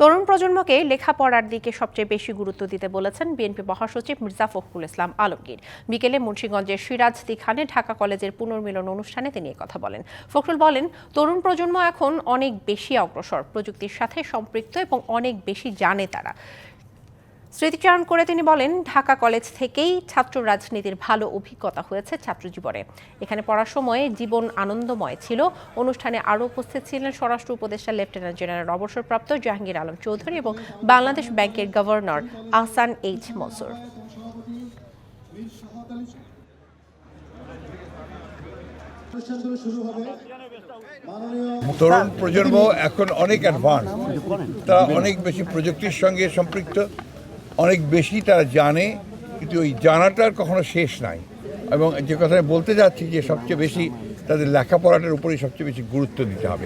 তরুণ প্রজন্মকে লেখাপড়ার দিকে সবচেয়ে বেশি গুরুত্ব দিতে বলেছেন বিএনপি মহাসচিব মির্জা ফখরুল ইসলাম আলমগীর। বিকেলে মুন্সিগঞ্জের সিরাজ দিখানে ঢাকা কলেজের পুনর্মিলন অনুষ্ঠানে তিনি কথা বলেন। ফখরুল বলেন, তরুণ প্রজন্ম এখন অনেক বেশি অগ্রসর, প্রযুক্তির সাথে সম্পৃক্ত এবং অনেক বেশি জানে তারা। স্মৃতিচারণ করে তিনি বলেন, ঢাকা কলেজ থেকেই ছাত্র রাজনীতির ভালো অভিজ্ঞতা হয়েছে ছাত্র জীবনে। এখানে পড়ার সময় জীবন আনন্দময় ছিল। অনুষ্ঠানে আরও উপস্থিত ছিলেন স্বরাষ্ট্র উপদেষ্টা লেফটেন্যান্ট জেনারেল অবসরপ্রাপ্ত জাহাঙ্গীর আলম চৌধুরী এবং বাংলাদেশ ব্যাংকের গভর্নর আহসান এইচ মনসুর। তরুণ প্রজন্ম এখন অনেক অ্যাডভান্স তারা অনেক বেশি প্রযুক্তির সঙ্গে সম্পৃক্ত। অনেক বেশি তারা জানে, কিন্তু ওই জানাটার কখনো শেষ নাই। এবং যে কথা বলতে যাচ্ছি যে সবচেয়ে বেশি তাদের লেখাপড়াটার উপরেই সবচেয়ে বেশি গুরুত্ব দিতে হবে।